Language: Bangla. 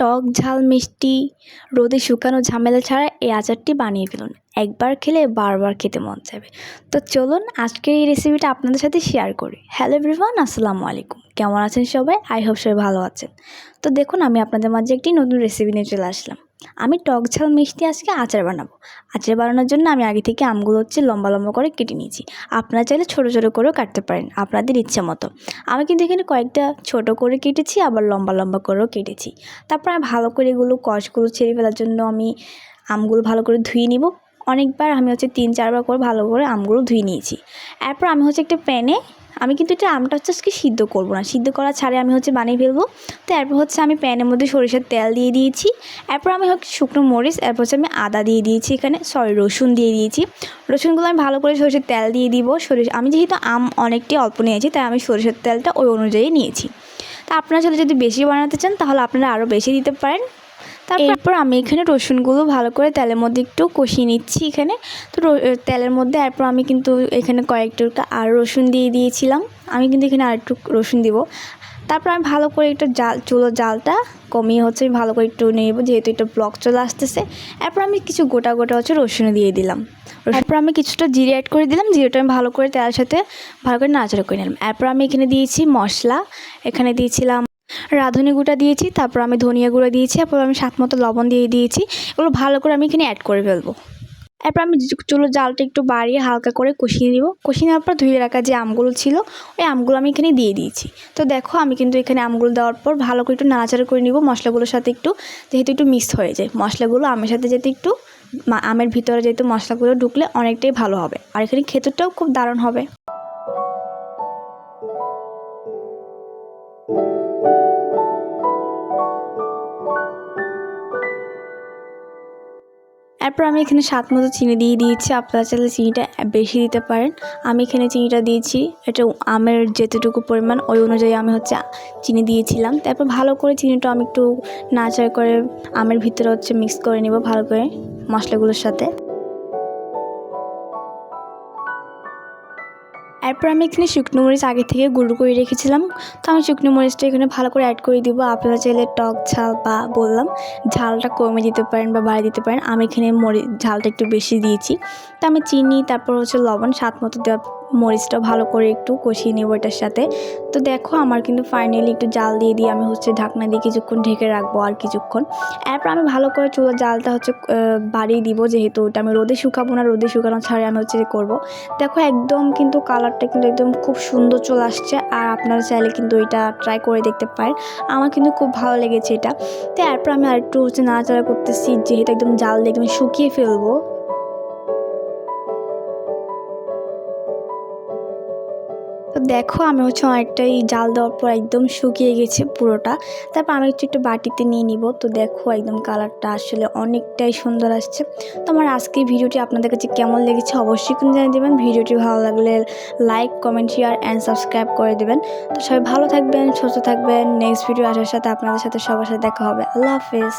টক ঝাল মিষ্টি, রোদে শুকানো ঝামেলা ছাড়া এই আচারটি বানিয়ে ফেলুন। একবার খেলে বারবার খেতে মন চাইবে। তো চলুন আজকের এই রেসিপিটা আপনাদের সাথে শেয়ার করি। হ্যালো এভরিওয়ান আসসালামু আলাইকুম। কেমন আছেন সবাই? আই হোপ সবাই ভালো আছেন। তো দেখুন, আমি আপনাদের মাঝে একটি নতুন রেসিপি নিয়ে চলে আসলাম। আমি টক ঝাল মিষ্টি আজকে আচার বানাবো। আচার বানানোর জন্য আমি আগে থেকে আমগুলো হচ্ছে লম্বা লম্বা করে কেটে নিয়েছি। আপনারা চাইলে ছোটো ছোটো করেও কাটতে পারেন, আপনাদের ইচ্ছা মতো। আমি কিন্তু এখানে কয়েকটা ছোট করে কেটেছি, আবার লম্বা লম্বা করেও কেটেছি। তারপর আমি ভালো করে এগুলো কষগুলো ছেড়ে ফেলার জন্য আমি আমগুলো ভালো করে ধুয়ে নিব। অনেকবার আমি হচ্ছে তিন চারবার করে ভালো করে আমগুলো ধুয়ে নিয়েছি। এরপর আমি হচ্ছে একটা প্যানে আমি কিন্তু এটা আমটা হচ্ছে আজকে সিদ্ধ করব না। সিদ্ধ করা ছাড়ে আমি হচ্ছে বানিয়ে ফেলব। তো এরপর হচ্ছে আমি প্যানের মধ্যে সরিষার তেল দিয়ে দিয়েছি। এরপর আমি হচ্ছে শুকনো মরিচ, এরপর হচ্ছে আমি আদা দিয়ে দিয়েছি এখানে। সরি রসুন দিয়ে দিয়েছি। রসুনগুলো আমি ভালো করে সরিষার তেল দিয়ে দিব। সরিষা আমি যেহেতু আম অনেকটাই অল্প নিয়েছি, তাই আমি সরিষার তেলটা ওই অনুযায়ী নিয়েছি। তা আপনারা যদি বেশি বানাতে চান, তাহলে আপনারা আরও বেশি দিতে পারেন। তারপর আমি এখানে রসুনগুলো ভালো করে তেলের মধ্যে একটু কষিয়ে নিচ্ছি এখানে। তো তেলের মধ্যে এরপর আমি কিন্তু এখানে কয়েকটা আর রসুন দিয়ে দিয়েছিলাম। আমি কিন্তু এখানে আর একটু রসুন দিব। তারপর আমি ভালো করে একটু জাল, চুলো জালটা কমিয়ে হচ্ছে আমি ভালো করে একটু নেব, যেহেতু একটু ব্লক চলে আসতেছে। এরপর আমি কিছু গোটা গোটা হচ্ছে রসুন দিয়ে দিলাম। এরপর আমি কিছুটা জিরে অ্যাড করে দিলাম, জিরেটা আমি ভালো করে তেলের সাথে ভালো করে নাচড়া করে নিলাম। এরপর আমি এখানে দিয়েছি মশলা। এখানে দিয়েছিলাম রাঁধুনি গুঁড়া দিয়েছি, তারপর আমি ধনিয়া গুঁড়া দিয়েছি, তারপর আমি সাত মতো লবণ দিয়ে দিয়েছি। এগুলো ভালো করে আমি এখানে অ্যাড করে ফেলব। এরপর আমি চুলো জালটা একটু বাড়িয়ে হালকা করে কষিয়ে দিব কষিয়ে নেওয়ার পর ধুয়ে রাখা যে আমগুলো ছিল, ওই আমগুলো আমি এখানে দিয়ে দিয়েছি। তো দেখো, আমি কিন্তু এখানে আমগুলো দেওয়ার পর ভালো করে একটু নাড়াচাড়া করে নিব, মশলাগুলোর সাথে একটু, যেহেতু একটু মিক্স হয়ে যায়। মশলাগুলো আমের সাথে যেতে একটু আমের ভিতরে যেহেতু মশলাগুলো ঢুকলে অনেকটাই ভালো হবে। আর এখানে খেতেটাও খুব দারুণ হবে। এরপর আমি এখানে স্বাদ মতো চিনি দিয়ে দিয়েছি। আপনারা চাইলে চিনিটা বেশি দিতে পারেন। আমি এখানে চিনিটা দিয়েছি। এটা আমের যেতটুকু পরিমাণ, ওই অনুযায়ী আমি হচ্ছে চিনি দিয়েছিলাম। তারপর ভালো করে চিনিটা আমি একটু নাচার করে আমের ভিতরে হচ্ছে মিক্স করে নেব ভালো করে মশলাগুলোর সাথে। এরপর আমি এখানে শুকনো মরিচ আগে থেকে গুঁড়ো করে রেখেছিলাম। তো আমি শুকনো মরিচটা এখানে ভালো করে অ্যাড করে দিব। আপনারা চাইলে টক ঝাল বা বললাম ঝালটা কমে দিতে পারেন বা বাড়িয়ে দিতে পারেন। আমি এখানে মরিচ ঝালটা একটু বেশি দিয়েছি। তো আমি চিনি, তারপর হচ্ছে লবণ, স্বাদ মতো দেওয়া মরিচটা ভালো করে একটু কষিয়ে নেব এটার সাথে। তো দেখো আমার কিন্তু ফাইনালি একটু জাল দিয়ে দিয়ে আমি হচ্ছে ঢাকনা দিয়ে কিছুক্ষণ ঢেকে রাখব আর কিছুক্ষণ। এরপর আমি ভালো করে চুলো জালটা হচ্ছে বাড়িয়ে দিব যেহেতু ওটা আমি রোদে শুকাবো না, রোদে শুকানো ছাড়ে আমি হচ্ছে করব। দেখো একদম কিন্তু কালারটা কিন্তু একদম খুব সুন্দর চলে আসছে আর আপনারা চাইলে কিন্তু এটা ট্রাই করে দেখতে পারেন। আমার কিন্তু খুব ভালো লেগেছে এটা। তো এরপর আমি আর একটু হচ্ছে নাড়াচাড়া করতেছি, যেহেতু একদম জাল দিয়ে একদম শুকিয়ে ফেলব। দেখো আমি হচ্ছে অনেকটাই জাল দেওয়ার পর একদম শুকিয়ে গেছে পুরোটা। তারপর আমি একটু একটু বাটিতে নিয়ে নিব। তো দেখো একদম কালারটা আসলে অনেকটাই সুন্দর আসছে। তো আমার আজকে ভিডিওটি আপনাদের কাছে কেমন লেগেছে অবশ্যই কিন্তু জানিয়ে দেবেন। ভিডিওটি ভালো লাগলে like comment share and subscribe করে দেবেন। তো সবাই ভালো থাকবেন, সুস্থ থাকবেন। নেক্সট ভিডিও আসার সাথে আপনাদের সাথে সবার সাথে দেখা হবে। আল্লাহ হাফেজ।